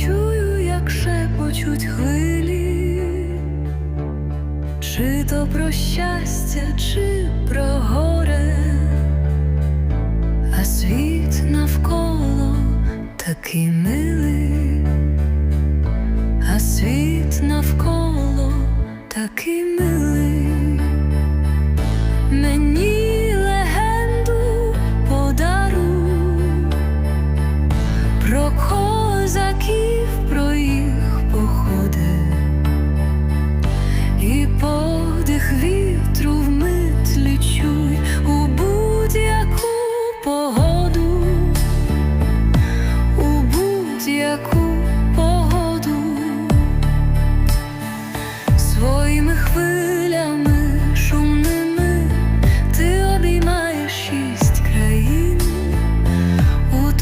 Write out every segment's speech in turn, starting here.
чую, як шепочуть хвилі, чи то про щастя, чи про горе, а світ навколо такий милий, а світ навколо такий милий. Мені легенду подаруй про кого козаків про їх походи, і подих вітру вмить чуй у будь-яку погоду, у будь-яку погоду, своїми хвилями.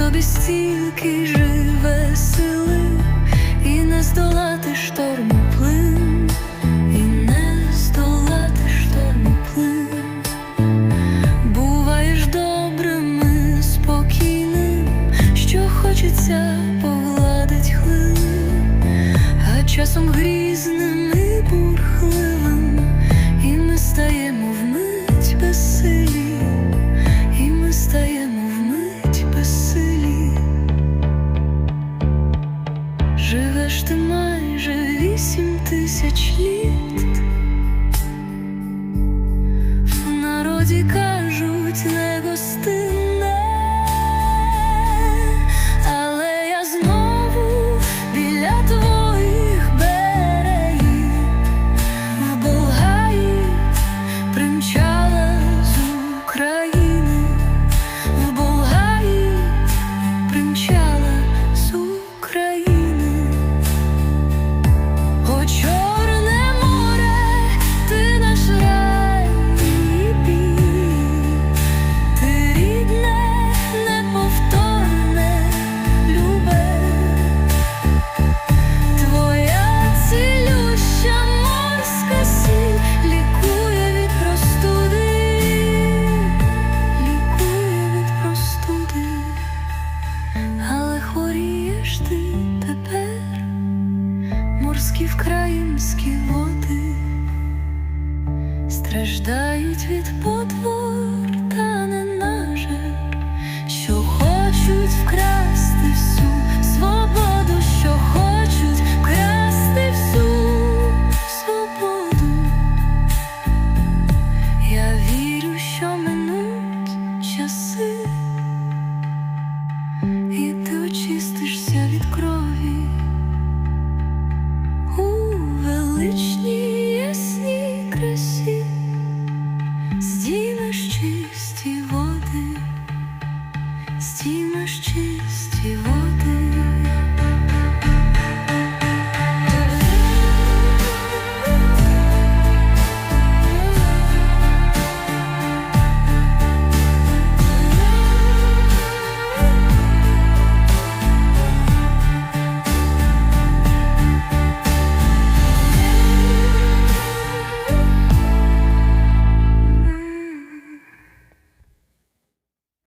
Тобі стільки ж здолати шторму плин, і не здолати шторму плин, буваєш добрим спокійним, що хочеться погладить хвилин, а часом грізний. тисяч літ, в народі кажуть не гости. Кримські води страждають від потвор. чисті води.